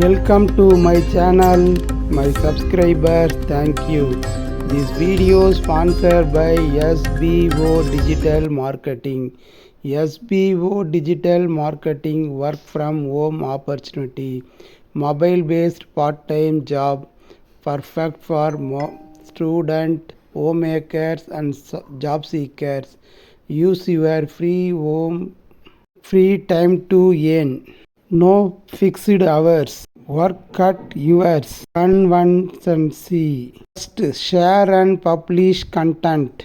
Welcome to my channel, my subscribers. Thank you. This video is sponsored by SBO Digital Marketing. SBO Digital Marketing work from home opportunity, mobile based part time job, perfect for student, homemakers, and job seekers. Use your free home free time to earn. No fixed hours work at yours conversancy. First, share and publish content.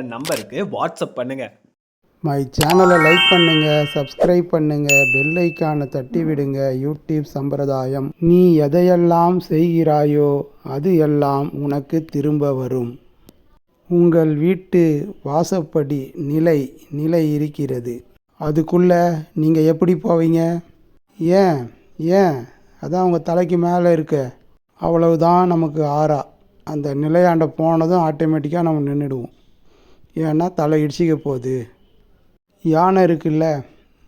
நம்பருக்கு WhatsApp பண்ணுங்க. My சேனலை like பண்ணுங்க subscribe பண்ணுங்க bell ஐக்கானை தட்டி விடுங்க YouTube சம்பிரதாயம். நீ எதையெல்லாம் செய்கிறாயோ அது எல்லாம் உனக்கு திரும்ப வரும். உங்கள் வீட்டு வாசப்படி நிலை நிலை இருக்கிறது. அதுக்குள்ளே நீங்கள் எப்படி போவீங்க? ஏன் ஏன்? அதான் உங்கள் தலைக்கு மேலே இருக்க. அவ்வளவுதான் நமக்கு ஆறா. அந்த நிலையாண்ட போனதும் ஆட்டோமேட்டிக்காக நம்ம நின்றுடுவோம் ஏன்னா தலை இடிச்சிக்க போகுது. யானை இருக்குல்ல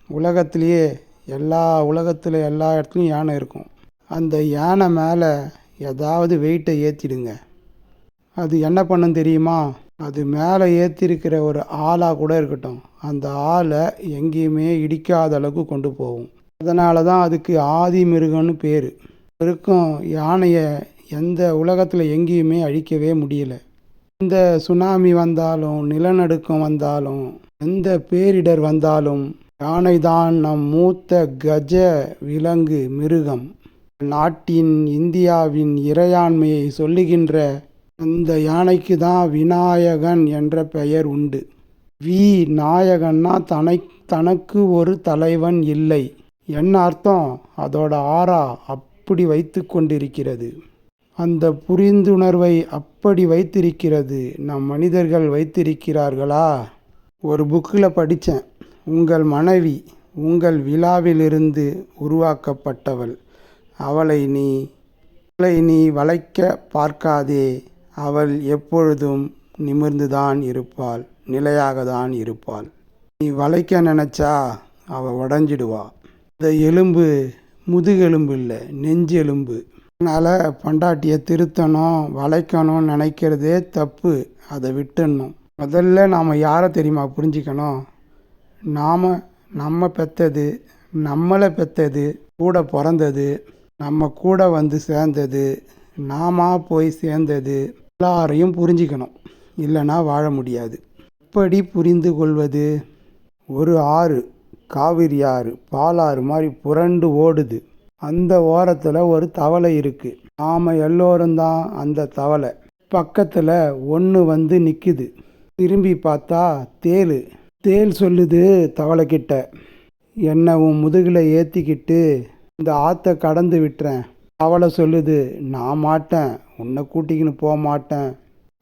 உலகத்திலேயே எல்லா உலகத்தில் எல்லா இடத்துலையும் யானை இருக்கும். அந்த யானை மேலே ஏதாவது வெயிட்டை ஏற்றிடுங்க அது என்ன பண்ணும் தெரியுமா? அது மேலே ஏற்றிருக்கிற ஒரு ஆளாக கூட இருக்கட்டும். அந்த ஆளை எங்கேயுமே இடிக்காத அளவுக்கு கொண்டு போகும். அதனால தான் அதுக்கு ஆதி மிருகம்னு பேர். இருக்கும் யானையை எந்த உலகத்தில் எங்கேயுமே அழிக்கவே முடியல. எந்த சுனாமி வந்தாலும் நிலநடுக்கம் வந்தாலும் எந்த பேரிடர் வந்தாலும் யானைதான் நம் மூத்த கஜ விலங்கு மிருகம். நாட்டின் இந்தியாவின் இறையாண்மையை சொல்லுகின்ற அந்த யானைக்கு தான் விநாயகன் என்ற பெயர் உண்டு. வி. நாயகன்னா தனை தனக்கு ஒரு தலைவன் இல்லை. என்ன அர்த்தம்? அதோட ஆறா அப்படி வைத்து கொண்டிருக்கிறது. அந்த புரிந்துணர்வை அப்படி வைத்திருக்கிறது. நம் மனிதர்கள் வைத்திருக்கிறார்களா? ஒரு புக்கில் படித்தேன் உங்கள் மனைவி உங்கள் விழாவிலிருந்து உருவாக்கப்பட்டவள். அவளை நீ அவளை நீ வளைக்க பார்க்காதே. அவள் எப்பொழுதும் நிமிர்ந்துதான் இருப்பாள். நிலையாக தான் இருப்பாள். நீ வளைக்க நினச்சா அவள் உடஞ்சிடுவா. இந்த எலும்பு முதுகெலும்பு இல்லை நெஞ்சு எலும்பு அதனால் பொண்டாட்டியை திருத்தணும் வளைக்கணும்னு நினைக்கிறதே தப்பு. அதை விட்டுடணும். முதல்ல நாம் யாரை தெரியுமா புரிஞ்சிக்கணும்? நாம் நம்ம பெற்றது நம்மளை பெற்றது கூட பிறந்தது நம்ம கூட வந்து சேர்ந்தது நாம போய் சேர்ந்தது எல்லாரையும் புரிஞ்சிக்கணும். இல்லைன்னா வாழ முடியாது. எப்படி புரிந்து கொள்வது? ஒரு ஆறு காவிரி ஆறு பாலாறு மாதிரி புரண்டு ஓடுது. அந்த ஓரத்தில் ஒரு தவளை இருக்குது நாம் எல்லோரும் தான் அந்த தவளை. பக்கத்தில் ஒன்று வந்து நிற்குது திரும்பி பார்த்தா தேள் தேள் சொல்லுது தவளைக்கிட்ட என்னை உன் முதுகில் ஏற்றிக்கிட்டு இந்த ஆற்றை கடந்து விட்டுறேன். தவளை சொல்லுது நான் மாட்டேன். உன்னை கூட்டிக்கின்னு போக மாட்டேன்.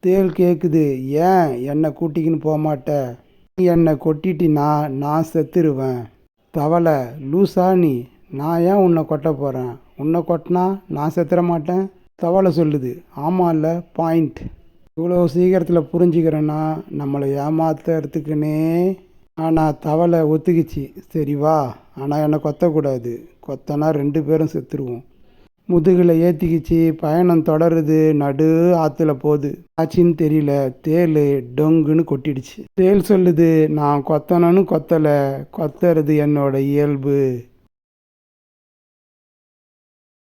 தேள் கேட்குது ஏன் என்னை கூட்டிக்கின்னு போக மாட்டேன் நீ என்னை கொட்டிட்டினா நான் செத்துருவேன். தவளை லூசா நீ. நான் ஏன் உன்னை கொட்ட போகிறேன் உன்னை கொட்டினா நான் செத்துற மாட்டேன். தவளை சொல்லுது. ஆமாம் இல்லை பாயிண்ட் இவ்வளோ சீக்கிரத்தில் புரிஞ்சுக்கிறேன்னா நம்மளை ஏமாத்துறதுக்குன்னே ஆனால் தவளை ஒத்துக்குச்சு. சரி வா. ஆனால் என்னை கொத்தக்கூடாது. கொத்தனா ரெண்டு பேரும் செத்துருவோம். முதுகில் ஏற்றிக்கிச்சு பயணம் தொடருது. நடு ஆற்றுல போகுது. ஆச்சின்னு தெரியல. தேல் டொங்குன்னு கொட்டிடுச்சு. தேல் சொல்லுது நான் கொத்தனன்னு கொத்தலை. கொத்துறது என்னோட இயல்பு.